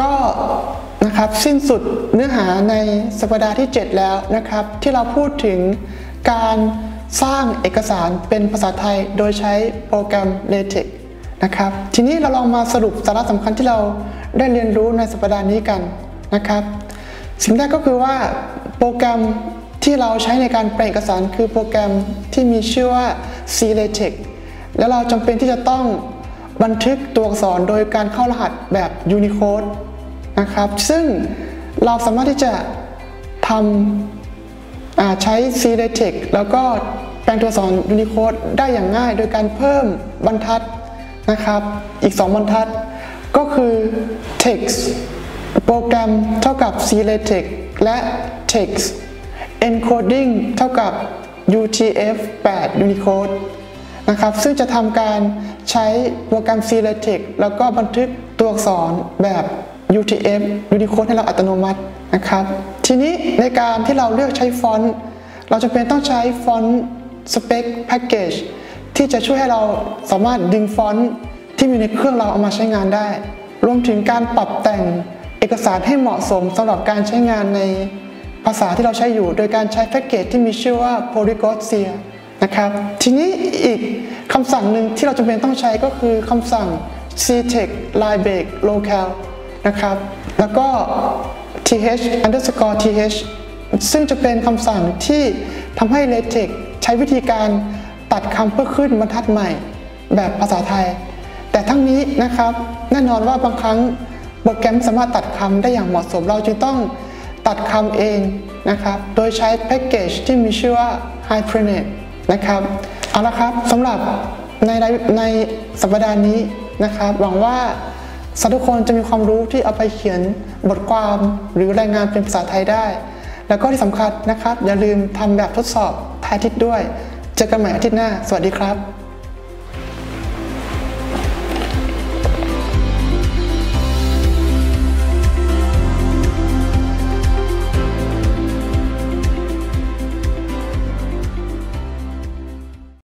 ก็นะครับสิ้นสุดเนื้อหาในสัปดาห์ที่ 7 แล้วนะครับ ที่เราพูดถึงการสร้างเอกสารเป็นภาษาไทยโดยใช้โปรแกรม LaTeX นะครับ ทีนี้เราลองมาสรุปสาระสำคัญที่เราได้เรียนรู้ในสัปดาห์นี้กันนะครับ สิ่งแรกก็คือว่าโปรแกรมที่เราใช้ในการแปลเอกสารคือโปรแกรมที่มีชื่อว่า C-LaTeX แล้วเราจำเป็นที่จะต้อง บันทึกตัวอักษรโดยการเข้ารหัสแบบ Unicode นะครับ ซึ่งเราสามารถที่จะทำใช้ C-LaTeX แล้วก็แปลงตัวอักษร Unicode ได้อย่างง่าย โดยการเพิ่มบรรทัดนะครับ อีก 2 บรรทัด ก็คือ text โปรแกรมเท่ากับ C-LaTeX และ text encoding เท่ากับ UTF-8 Unicode นะครับ ซึ่งจะทำการใช้โปรแกรม C-LaTeX แล้วก็บันทึกตัวอักษรแบบ UTF Unicode ให้เราอัตโนมัตินะครับ ทีนี้ในการที่เราเลือกใช้ฟอนต์เราจำเป็นต้องใช้ฟอนต์ Spec Package ที่จะช่วยให้เราสามารถดึงฟอนต์ที่มีในเครื่องเราเอามาใช้งานได้ รวมถึงการปรับแต่งเอกสารให้เหมาะสมสำหรับการใช้งานในภาษาที่เราใช้อยู่ โดยการใช้แพ็กเกจที่มีชื่อว่า Polyglotsia นะครับ ทีนี้อีกคำสั่งหนึ่งที่เราจำเป็นต้องใช้ก็คือคำสั่ง ctext line break local นะครับ แล้วก็ th underscore th ซึ่งจะเป็นคำสั่งที่ทำให้ LaTeX ใช้วิธีการตัดคำเพื่อขึ้นบรรทัดใหม่ แบบภาษาไทย แต่ทั้งนี้นะครับ แน่นอนว่าบางครั้งโปรแกรมสามารถตัดคำได้อย่างเหมาะสม เราจึงต้องตัดคำเองนะครับ โดยใช้แพ็กเกจที่มีชื่อว่า Hypernet นะครับ เอาละครับสำหรับในในสัปดาห์นี้นะครับ หวังว่าสาทุกคนจะมีความรู้ที่เอาไปเขียนบทความหรือรายงานเป็นภาษาไทยได้ แล้วก็ที่สำคัญนะครับ อย่าลืมทำแบบทดสอบท้ายทิศด้วย เจอกันใหม่อาทิตย์หน้า สวัสดีครับ